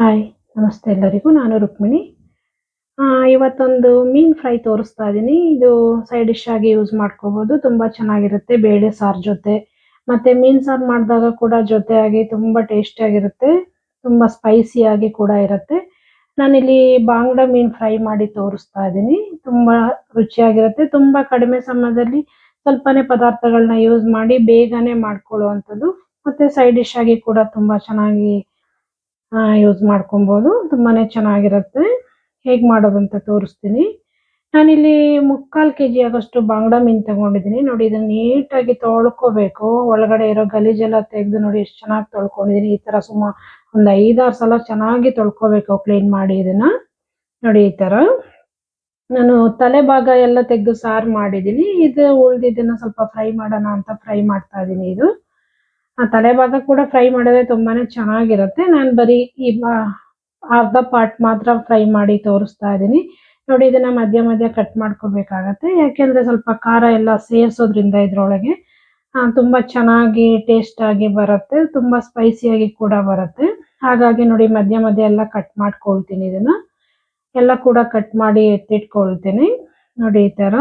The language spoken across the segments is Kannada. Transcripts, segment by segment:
ಹಾಯ್ ನಮಸ್ತೆ ಎಲ್ಲರಿಗೂ. ನಾನು ರುಕ್ಮಿಣಿ. ಇವತ್ತೊಂದು ಮೀನ್ ಫ್ರೈ ತೋರಿಸ್ತಾ ಇದ್ದೀನಿ ಇದು ಸೈಡ್ ಡಿಶ್ ಆಗಿ ಯೂಸ್ ಮಾಡ್ಕೋಬಹುದು ತುಂಬಾ ಚೆನ್ನಾಗಿರುತ್ತೆ ಬೇಳೆ ಸಾರ್ ಜೊತೆ. ಮತ್ತೆ ಮೀನ್ ಸಾರು ಮಾಡಿದಾಗ ಕೂಡ ಜೊತೆಯಾಗಿ ಆಗಿರುತ್ತೆ. ತುಂಬಾ ಸ್ಪೈಸಿ ಆಗಿ ಕೂಡ ಇರುತ್ತೆ. ನಾನಿಲ್ಲಿ ಬಾಂಗ್ಡ ಮೀನ್ ಫ್ರೈ ಮಾಡಿ ತೋರಿಸ್ತಾ ಇದ್ದೀನಿ ತುಂಬಾ ರುಚಿಯಾಗಿರುತ್ತೆ. ತುಂಬಾ ಕಡಿಮೆ ಸಮಯದಲ್ಲಿ ಸ್ವಲ್ಪನೇ ಪದಾರ್ಥಗಳನ್ನ ಯೂಸ್ ಮಾಡಿ ಬೇಗನೆ ಮಾಡ್ಕೊಳ್ಳುವಂಥದ್ದು. ಮತ್ತೆ ಸೈಡ್ ಡಿಶ್ ಆಗಿ ಕೂಡ ತುಂಬಾ ಚೆನ್ನಾಗಿ ಯೂಸ್ ಮಾಡ್ಕೊಬೋದು. ತುಂಬಾ ಚೆನ್ನಾಗಿರುತ್ತೆ. ಹೇಗೆ ಮಾಡೋದು ಅಂತ ತೋರಿಸ್ತೀನಿ. ನಾನಿಲ್ಲಿ ಮುಕ್ಕಾಲು ಕೆ ಜಿ ಆಗೋಷ್ಟು ಬಾಂಗ್ಡಾ ಮೀನ್ ತಗೊಂಡಿದ್ದೀನಿ. ನೋಡಿ, ಇದನ್ನ ನೀಟಾಗಿ ತೊಳ್ಕೊಬೇಕು. ಒಳಗಡೆ ಇರೋ ಗಲೀಜೆಲ್ಲ ತೆಗೆದು ನೋಡಿ, ಎಷ್ಟು ಚೆನ್ನಾಗಿ ತೊಳ್ಕೊಂಡಿದ್ದೀನಿ. ಈ ತರ ಸುಮಾರು ಒಂದು ಐದಾರು ಸಲ ಚೆನ್ನಾಗಿ ತೊಳ್ಕೊಬೇಕು ಕ್ಲೀನ್ ಮಾಡಿ ಇದನ್ನ. ನೋಡಿ, ಈ ತರ. ನಾನು ತಲೆ ಭಾಗ ಎಲ್ಲ ತೆಗೆದು ಸಾರು ಮಾಡಿದ್ದೀನಿ. ಇದು ಉಳ್ದಿದ್ದನ್ನ ಸ್ವಲ್ಪ ಫ್ರೈ ಮಾಡೋಣ ಅಂತ ಫ್ರೈ ಮಾಡ್ತಾ ಇದ್ದೀನಿ ಇದು. ಆ ತಲೆ ಭಾಗ ಕೂಡ ಫ್ರೈ ಮಾಡಿದ್ರೆ ತುಂಬಾನೇ ಚೆನ್ನಾಗಿರುತ್ತೆ. ನಾನು ಬರೀ ಈ ಅರ್ಧ ಪಾರ್ಟ್ ಮಾತ್ರ ಫ್ರೈ ಮಾಡಿ ತೋರಿಸ್ತಾ ಇದ್ದೀನಿ. ನೋಡಿ, ಇದನ್ನ ಮಧ್ಯ ಮಧ್ಯ ಕಟ್ ಮಾಡ್ಕೋಬೇಕಾಗತ್ತೆ. ಯಾಕೆಂದ್ರೆ ಸ್ವಲ್ಪ ಖಾರ ಎಲ್ಲ ಸೇರ್ಸೋದ್ರಿಂದ ಇದ್ರೊಳಗೆ ತುಂಬಾ ಚೆನ್ನಾಗಿ ಟೇಸ್ಟ್ ಆಗಿ ಬರುತ್ತೆ. ತುಂಬಾ ಸ್ಪೈಸಿಯಾಗಿ ಕೂಡ ಬರುತ್ತೆ. ಹಾಗಾಗಿ ನೋಡಿ, ಮಧ್ಯ ಮಧ್ಯ ಎಲ್ಲ ಕಟ್ ಮಾಡ್ಕೊಳ್ತೀನಿ ಇದನ್ನ. ಎಲ್ಲ ಕೂಡ ಕಟ್ ಮಾಡಿ ಎತ್ತಿಟ್ಕೊಳ್ತೀನಿ. ನೋಡಿ, ಈ ತರ.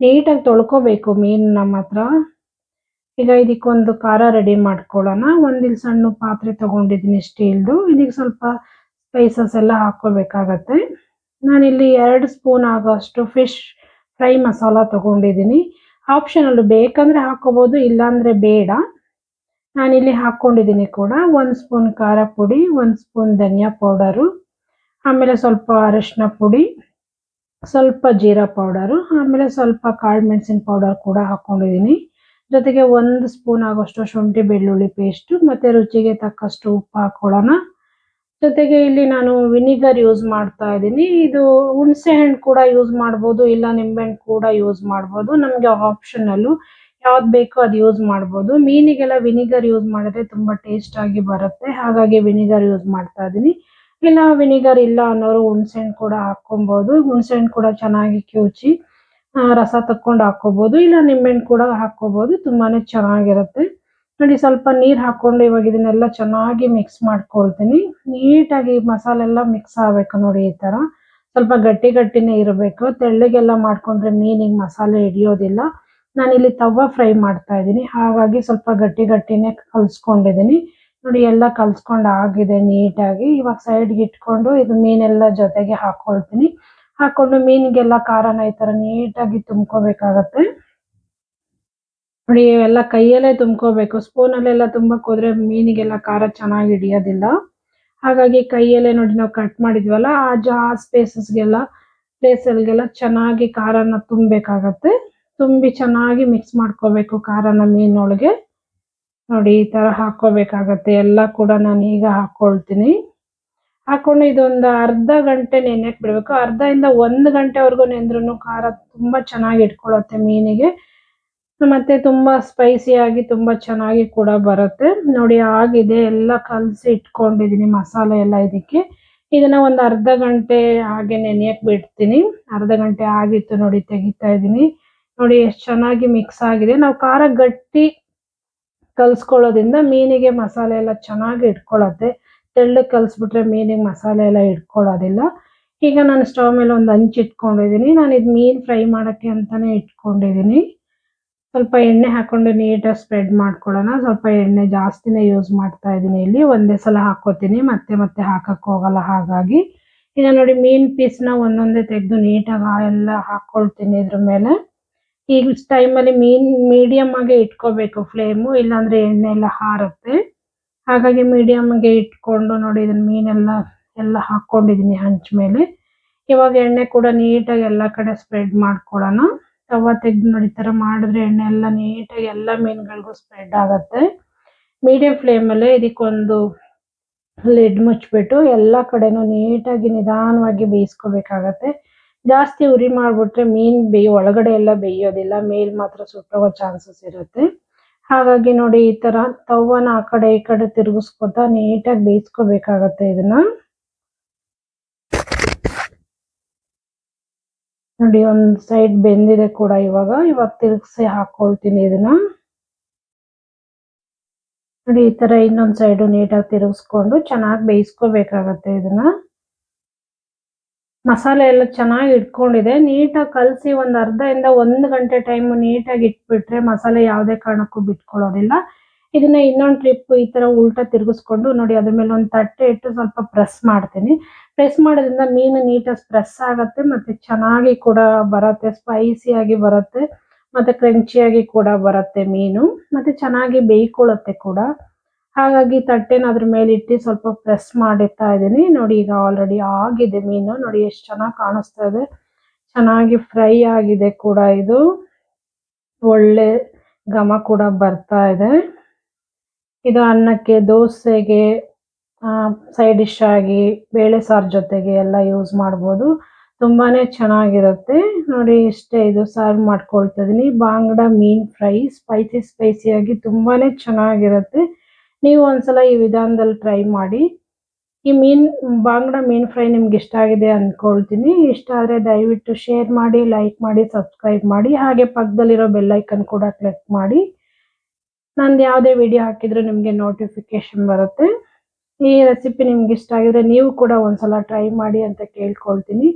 ನೀಟಾಗಿ ತೊಳ್ಕೊಬೇಕು ನಮ್ಮ ಮಾತ್ರ. ಈಗ ಇದಕ್ಕೊಂದು ಖಾರ ರೆಡಿ ಮಾಡ್ಕೊಳ್ಳೋಣ. ಒಂದಿಲ್ ಸಣ್ಣ ಪಾತ್ರೆ ತಗೊಂಡಿದ್ದೀನಿ ಸ್ಟೀಲ್ದು ಇದಕ್ಕೆ ಸ್ವಲ್ಪ ಸ್ಪೈಸಸ್ ಎಲ್ಲ ಹಾಕ್ಕೋಬೇಕಾಗತ್ತೆ ನಾನಿಲ್ಲಿ ಎರಡು ಸ್ಪೂನ್ ಆಗೋಷ್ಟು ಫಿಶ್ ಫ್ರೈ ಮಸಾಲ ತಗೊಂಡಿದ್ದೀನಿ ಆಪ್ಷನಲ್ ಬೇಕಂದ್ರೆ ಹಾಕ್ಕೋಬೋದು, ಇಲ್ಲಾಂದ್ರೆ ಬೇಡ. ನಾನಿಲ್ಲಿ ಹಾಕೊಂಡಿದ್ದೀನಿ ಕೂಡ. ಒಂದು ಸ್ಪೂನ್ ಖಾರ ಪುಡಿ, ಒಂದು ಸ್ಪೂನ್ ಧನಿಯಾ ಪೌಡರು, ಆಮೇಲೆ ಸ್ವಲ್ಪ ಅರಿಶಿನ ಪುಡಿ, ಸ್ವಲ್ಪ ಜೀರಾ ಪೌಡರು, ಆಮೇಲೆ ಸ್ವಲ್ಪ ಕಾಳು ಮೆಣಸಿನ ಪೌಡರ್ ಕೂಡ ಹಾಕೊಂಡಿದ್ದೀನಿ ಜೊತೆಗೆ ಒಂದು ಸ್ಪೂನ್ ಆಗೋಷ್ಟು ಶುಂಠಿ ಬೆಳ್ಳುಳ್ಳಿ ಪೇಸ್ಟ್ ಮತ್ತೆ ರುಚಿಗೆ ತಕ್ಕಷ್ಟು ಉಪ್ಪು ಹಾಕೊಳ್ಳೋಣ. ಜೊತೆಗೆ ಇಲ್ಲಿ ನಾನು ವಿನಿಗರ್ ಯೂಸ್ ಮಾಡ್ತಾ ಇದ್ದೀನಿ. ಇದು ಹುಣಸೆ ಹಣ್ಣು ಕೂಡ ಯೂಸ್ ಮಾಡ್ಬೋದು, ಇಲ್ಲ ನಿಂಬೆಹಣ್ಣು ಕೂಡ ಯೂಸ್ ಮಾಡ್ಬೋದು. ನಮಗೆ ಆಪ್ಷನಲ್ಲು ಯಾವ್ದು ಬೇಕೋ ಅದು ಯೂಸ್ ಮಾಡ್ಬೋದು. ಮೀನಿಗೆಲ್ಲ ವಿನಿಗರ್ ಯೂಸ್ ಮಾಡಿದ್ರೆ ತುಂಬಾ ಟೇಸ್ಟ್ ಆಗಿ ಬರುತ್ತೆ. ಹಾಗಾಗಿ ವಿನಿಗರ್ ಯೂಸ್ ಮಾಡ್ತಾ ಇದ್ದೀನಿ. ಇಲ್ಲ ವಿನಿಗರ್ ಇಲ್ಲ ಅನ್ನೋರು ಹುಣಸೆಹಣ್ಣು ಕೂಡ ಹಾಕೊಬಹುದು ಹುಣಸೆಹಣ್ಣು ಕೂಡ ಚೆನ್ನಾಗಿ ಕಿವುಚಿ ರಸ ತಕ್ಕೊಂಡು ಹಾಕೋಬಹುದು ಇಲ್ಲ, ನಿಂಬೆಹಣ್ಣು ಕೂಡ ಹಾಕೋಬಹುದು ತುಂಬಾನೇ ಚೆನ್ನಾಗಿರುತ್ತೆ. ನೋಡಿ, ಸ್ವಲ್ಪ ನೀರ್ ಹಾಕೊಂಡು ಇವಾಗ ಇದನ್ನೆಲ್ಲ ಚೆನ್ನಾಗಿ ಮಿಕ್ಸ್ ಮಾಡ್ಕೊಳ್ತೀನಿ. ನೀಟಾಗಿ ಮಸಾಲೆ ಎಲ್ಲ ಮಿಕ್ಸ್ ಆಗ್ಬೇಕು ನೋಡಿ ಈ ತರ. ಸ್ವಲ್ಪ ಗಟ್ಟಿ ಗಟ್ಟಿನೇ ಇರಬೇಕು. ತೆಳ್ಳಗೆಲ್ಲ ಮಾಡ್ಕೊಂಡ್ರೆ ಮೀನಿಗೆ ಮಸಾಲೆ ಹಿಡಿಯೋದಿಲ್ಲ. ನಾನಿಲ್ಲಿ ತವ ಫ್ರೈ ಮಾಡ್ತಾ ಇದ್ದೀನಿ. ಹಾಗಾಗಿ ಸ್ವಲ್ಪ ಗಟ್ಟಿ ಗಟ್ಟಿನೇ ಕಲ್ಸ್ಕೊಂಡಿದ್ದೀನಿ. ನೋಡಿ, ಎಲ್ಲ ಕಲ್ಸ್ಕೊಂಡು ಆಗಿದೆ ನೀಟಾಗಿ. ಇವಾಗ ಸೈಡ್ಗೆ ಇಟ್ಕೊಂಡು ಇದು ಮೀನೆಲ್ಲ ಜೊತೆಗೆ ಹಾಕೊಳ್ತೀನಿ. ಹಾಕೊಂಡು ಮೀನಿಗೆಲ್ಲ ಖಾರನ ಈ ತರ ನೀಟಾಗಿ ತುಂಬ್ಕೋಬೇಕಾಗತ್ತೆ. ನೋಡಿ ಎಲ್ಲ ಕೈಯಲ್ಲೇ ತುಂಬ್ಕೋಬೇಕು. ಸ್ಪೂನಲ್ಲೆಲ್ಲ ತುಂಬಕ್ ಹೋದ್ರೆ ಮೀನಿಗೆಲ್ಲ ಖಾರ ಚೆನ್ನಾಗಿ ಹಿಡಿಯೋದಿಲ್ಲ. ಹಾಗಾಗಿ ಕೈಯಲ್ಲೇ ನೋಡಿ ನಾವು ಕಟ್ ಮಾಡಿದ್ವಲ್ಲ, ಆ ಜಾ ಸ್ಪೇಸಸ್ಗೆಲ್ಲ ಪ್ಲೇಸಲ್ಗೆಲ್ಲ ಚೆನ್ನಾಗಿ ಖಾರನ ತುಂಬಬೇಕಾಗತ್ತೆ. ತುಂಬಿ ಚೆನ್ನಾಗಿ ಮಿಕ್ಸ್ ಮಾಡ್ಕೋಬೇಕು ಖಾರನ ಮೀನೊಳಗೆ. ನೋಡಿ, ಈ ತರ ಹಾಕೋಬೇಕಾಗತ್ತೆ ಎಲ್ಲ ಕೂಡ ನಾನು ಈಗ ಹಾಕೊಳ್ತೀನಿ ಹಾಕೊಂಡು ಇದೊಂದು ಅರ್ಧ ಗಂಟೆ ನೆನೆಯಕ್ಕೆ ಬಿಡಬೇಕು. ಅರ್ಧ ಇಂದ ಒಂದು ಗಂಟೆವರೆಗೂ ನೆಂದ್ರೂ ಖಾರ ತುಂಬಾ ಚೆನ್ನಾಗಿ ಇಟ್ಕೊಳತ್ತೆ ಮೀನಿಗೆ. ಮತ್ತೆ ತುಂಬಾ ಸ್ಪೈಸಿ ಆಗಿ ತುಂಬಾ ಚೆನ್ನಾಗಿ ಕೂಡ ಬರುತ್ತೆ. ನೋಡಿ ಆಗಿದೆ, ಎಲ್ಲ ಕಲಸಿ ಇಟ್ಕೊಂಡಿದೀನಿ, ಮಸಾಲೆ ಎಲ್ಲ ಇದಕ್ಕೆ. ಇದನ್ನ ಒಂದು ಅರ್ಧ ಗಂಟೆ ಹಾಗೆ ನೆನೆಯಕ್ ಬಿಡ್ತೀನಿ. ಅರ್ಧ ಗಂಟೆ ಆಗಿತ್ತು ನೋಡಿ ತೆಗಿತಾ ಇದೀನಿ. ನೋಡಿ ಎಷ್ಟು ಚೆನ್ನಾಗಿ ಮಿಕ್ಸ್ ಆಗಿದೆ. ನಾವು ಖಾರ ಗಟ್ಟಿ ಕಲಸ್ಕೊಳ್ಳೋದ್ರಿಂದ ಮೀನಿಗೆ ಮಸಾಲೆ ಎಲ್ಲ ಚೆನ್ನಾಗಿ ಇಟ್ಕೊಳ್ಳುತ್ತೆ ತೆಳ್ಳಗೆ ಕಲಸ್ಬಿಟ್ರೆ ಮೀನಿಗೆ ಮಸಾಲೆ ಎಲ್ಲ ಇಟ್ಕೊಳ್ಳೋದಿಲ್ಲ. ಈಗ ನಾನು ಸ್ಟವ್ ಮೇಲೆ ಒಂದು ಹಂಚ್ ಇಟ್ಕೊಂಡಿದ್ದೀನಿ ನಾನು ಇದು ಮೀನ್ ಫ್ರೈ ಮಾಡೋಕ್ಕೆ ಅಂತಾನೆ ಇಟ್ಕೊಂಡಿದ್ದೀನಿ ಸ್ವಲ್ಪ ಎಣ್ಣೆ ಹಾಕ್ಕೊಂಡು ನೀಟಾಗಿ ಸ್ಪ್ರೆಡ್ ಮಾಡ್ಕೊಳ್ಳೋಣ. ಸ್ವಲ್ಪ ಎಣ್ಣೆ ಜಾಸ್ತಿನೇ ಯೂಸ್ ಮಾಡ್ತಾ ಇದ್ದೀನಿ ಇಲ್ಲಿ. ಒಂದೇ ಸಲ ಹಾಕ್ಕೋತೀನಿ. ಮತ್ತೆ ಮತ್ತೆ ಹಾಕಕ್ಕೆ ಹೋಗಲ್ಲ ಹಾಗಾಗಿ. ಈಗ ನೋಡಿ ಮೀನ್ ಪೀಸ್ನ ಒಂದೊಂದೇ ತೆಗೆದು ನೀಟಾಗಿ ಎಲ್ಲ ಹಾಕ್ಕೊಳ್ತೀನಿ ಇದ್ರ ಮೇಲೆ. ಈಗ ಟೈಮಲ್ಲಿ ಮೀನ್ ಮೀಡಿಯಮ್ ಆಗಿ ಇಟ್ಕೋಬೇಕು ಫ್ಲೇಮು. ಇಲ್ಲಾಂದ್ರೆ ಎಣ್ಣೆ ಎಲ್ಲ ಹಾರುತ್ತೆ. ಹಾಗಾಗಿ ಮೀಡಿಯಮ್ಗೆ ಇಟ್ಕೊಂಡು ನೋಡಿ ಇದನ್ನ ಮೀನೆಲ್ಲ ಎಲ್ಲ ಹಾಕೊಂಡಿದೀನಿ ಹಂಚ್ ಮೇಲೆ. ಇವಾಗ ಎಣ್ಣೆ ಕೂಡ ನೀಟಾಗಿ ಎಲ್ಲ ಕಡೆ ಸ್ಪ್ರೆಡ್ ಮಾಡ್ಕೊಳ್ಳೋಣ ತವ ತೆಗ್ದು ನೋಡಿ ತರ ಮಾಡಿದ್ರೆ ಎಣ್ಣೆ ಎಲ್ಲ ನೀಟಾಗಿ ಎಲ್ಲ ಮೀನ್ಗಳಿಗೂ ಸ್ಪ್ರೆಡ್ ಆಗತ್ತೆ. ಮೀಡಿಯಂ ಫ್ಲೇಮಲ್ಲೇ ಇದಕ್ಕೊಂದು ಲಿಡ್ ಮುಚ್ಬಿಟ್ಟು ಎಲ್ಲ ಕಡೆನೂ ನೀಟಾಗಿ ನಿಧಾನವಾಗಿ ಬೇಯಿಸ್ಕೋಬೇಕಾಗತ್ತೆ. ಜಾಸ್ತಿ ಉರಿ ಮಾಡಿಬಿಟ್ರೆ ಮೀನ್ ಬೇಯ ಒಳಗಡೆ ಎಲ್ಲ ಬೇಯೋದಿಲ್ಲ. ಮೇಲ್ ಮಾತ್ರ ಸುಟ್ಟೋಗೋ ಚಾನ್ಸಸ್ ಇರುತ್ತೆ. ಹಾಗಾಗಿ ನೋಡಿ ಈ ತರ ತವನ ಆ ಕಡೆ ಈ ಕಡೆ ತಿರುಗಿಸ್ಕೊತಾ ನೀಟಾಗಿ ಬೇಯಿಸ್ಕೋಬೇಕಾಗತ್ತೆ ಇದನ್ನ. ನೋಡಿ ಒಂದ್ ಸೈಡ್ ಬೆಂದಿದೆ ಕೂಡ ಇವಾಗ. ಇವಾಗ ತಿರುಗಿಸಿ ಹಾಕೊಳ್ತೀನಿ ಇದನ್ನ. ನೋಡಿ ಈ ತರ ಇನ್ನೊಂದ್ ಸೈಡ್ ನೀಟಾಗಿ ತಿರುಗಿಸ್ಕೊಂಡು ಚೆನ್ನಾಗಿ ಬೇಯಿಸ್ಕೋಬೇಕಾಗತ್ತೆ ಇದನ್ನ. ಮಸಾಲೆ ಎಲ್ಲ ಚೆನ್ನಾಗಿ ಇಟ್ಕೊಂಡಿದೆ. ನೀಟಾಗಿ ಕಲಸಿ ಒಂದು ಅರ್ಧದಿಂದ ಒಂದು ಗಂಟೆ ಟೈಮ್ ನೀಟಾಗಿ ಇಟ್ಬಿಟ್ರೆ ಮಸಾಲೆ ಯಾವುದೇ ಕಾರಣಕ್ಕೂ ಬಿಟ್ಕೊಳ್ಳೋದಿಲ್ಲ. ಇದನ್ನ ಇನ್ನೊಂದು ಟ್ರಿಪ್ ಈ ತರ ಉಲ್ಟಾ ತಿರುಗಿಸ್ಕೊಂಡು ನೋಡಿ ಅದ್ರ ಮೇಲೆ ಒಂದು ತಟ್ಟೆ ಇಟ್ಟು ಸ್ವಲ್ಪ ಪ್ರೆಸ್ ಮಾಡ್ತೀನಿ. ಪ್ರೆಸ್ ಮಾಡೋದ್ರಿಂದ ಮೀನು ನೀಟಾಗಿ ಪ್ರೆಸ್ ಆಗುತ್ತೆ ಮತ್ತೆ ಚೆನ್ನಾಗಿ ಕೂಡ ಬರುತ್ತೆ ಸ್ಪೈಸಿ ಆಗಿ ಬರುತ್ತೆ, ಮತ್ತೆ ಕ್ರಂಚಿಯಾಗಿ ಕೂಡ ಬರುತ್ತೆ ಮೀನು, ಮತ್ತೆ ಚೆನ್ನಾಗಿ ಬೇಯ್ಕೊಳ್ಳುತ್ತೆ ಕೂಡ. ಹಾಗಾಗಿ ತಟ್ಟೆನ ಅದ್ರ ಮೇಲೆ ಇಟ್ಟು ಸ್ವಲ್ಪ ಪ್ರೆಸ್ ಮಾಡಿರ್ತಾ ಇದ್ದೀನಿ. ನೋಡಿ, ಈಗ ಆಲ್ರೆಡಿ ಆಗಿದೆ ಮೀನು. ನೋಡಿ, ಎಷ್ಟು ಚೆನ್ನಾಗಿ ಕಾಣಿಸ್ತಾ ಇದೆ. ಚೆನ್ನಾಗಿ ಫ್ರೈ ಆಗಿದೆ ಕೂಡ ಇದು. ಒಳ್ಳೆ ಘಮ ಕೂಡ ಬರ್ತಾ ಇದೆ. ಇದು ಅನ್ನಕ್ಕೆ, ದೋಸೆಗೆ ಸೈಡ್ ಡಿಶ್ ಆಗಿ, ಬೇಳೆ ಸಾರು ಜೊತೆಗೆ ಎಲ್ಲ ಯೂಸ್ ಮಾಡ್ಬೋದು. ತುಂಬಾನೇ ಚೆನ್ನಾಗಿರುತ್ತೆ. ನೋಡಿ, ಇಷ್ಟೇ ಇದು ಸರ್ವ್ ಮಾಡ್ಕೊಳ್ತಾ ಇದೀನಿ. ಬಾಂಗ್ಡಾ ಮೀನ್ ಫ್ರೈ ಸ್ಪೈಸಿ ಸ್ಪೈಸಿ ಆಗಿ ತುಂಬಾನೇ ಚೆನ್ನಾಗಿರುತ್ತೆ. ನೀವು ಒಂದ್ಸಲ ಈ ವಿಧಾನದಲ್ಲಿ ಟ್ರೈ ಮಾಡಿ. ಈ ಮೀನ್, ಬಾಂಗ್ಡ ಮೀನ್ ಫ್ರೈ ನಿಮ್ಗೆ ಇಷ್ಟ ಆಗಿದೆ ಅನ್ಕೊಳ್ತೀನಿ. ಇಷ್ಟ ಆದರೆ ದಯವಿಟ್ಟು ಶೇರ್ ಮಾಡಿ ಲೈಕ್ ಮಾಡಿ ಸಬ್ಸ್ಕ್ರೈಬ್ ಮಾಡಿ. ಹಾಗೆ ಪಕ್ಕದಲ್ಲಿರೋ ಬೆಲ್ ಐಕನ್ ಕೂಡ ಕ್ಲಿಕ್ ಮಾಡಿ. ನಂದು ಯಾವುದೇ ವಿಡಿಯೋ ಹಾಕಿದ್ರು ನಿಮಗೆ ನೋಟಿಫಿಕೇಶನ್ ಬರುತ್ತೆ. ಈ ರೆಸಿಪಿ ನಿಮ್ಗೆ ಇಷ್ಟ ಆಗಿದ್ರೆ ನೀವು ಕೂಡ ಒಂದ್ಸಲ ಟ್ರೈ ಮಾಡಿ ಅಂತ ಕೇಳ್ಕೊಳ್ತೀನಿ.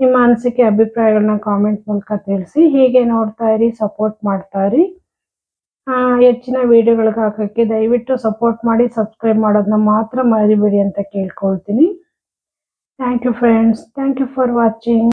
ನಿಮ್ಮ ಅನಿಸಿಕೆ, ಅಭಿಪ್ರಾಯಗಳನ್ನ ಕಾಮೆಂಟ್ ಮೂಲಕ ತಿಳಿಸಿ. ಹೀಗೆ ನೋಡ್ತಾ ಇರಿ ಸಪೋರ್ಟ್ ಮಾಡ್ತಾ ಇರಿ. ಹೆಚ್ಚಿನ ವಿಡಿಯೋಗಳಿಗೆ ಹಾಕಕ್ಕೆ ದಯವಿಟ್ಟು ಸಪೋರ್ಟ್ ಮಾಡಿ ಸಬ್ಸ್ಕ್ರೈಬ್ ಮಾಡೋದನ್ನ ಮಾತ್ರ ಮರಿಬೇಡಿ ಅಂತ ಕೇಳ್ಕೊಳ್ತೀನಿ. Thank you friends thank you for watching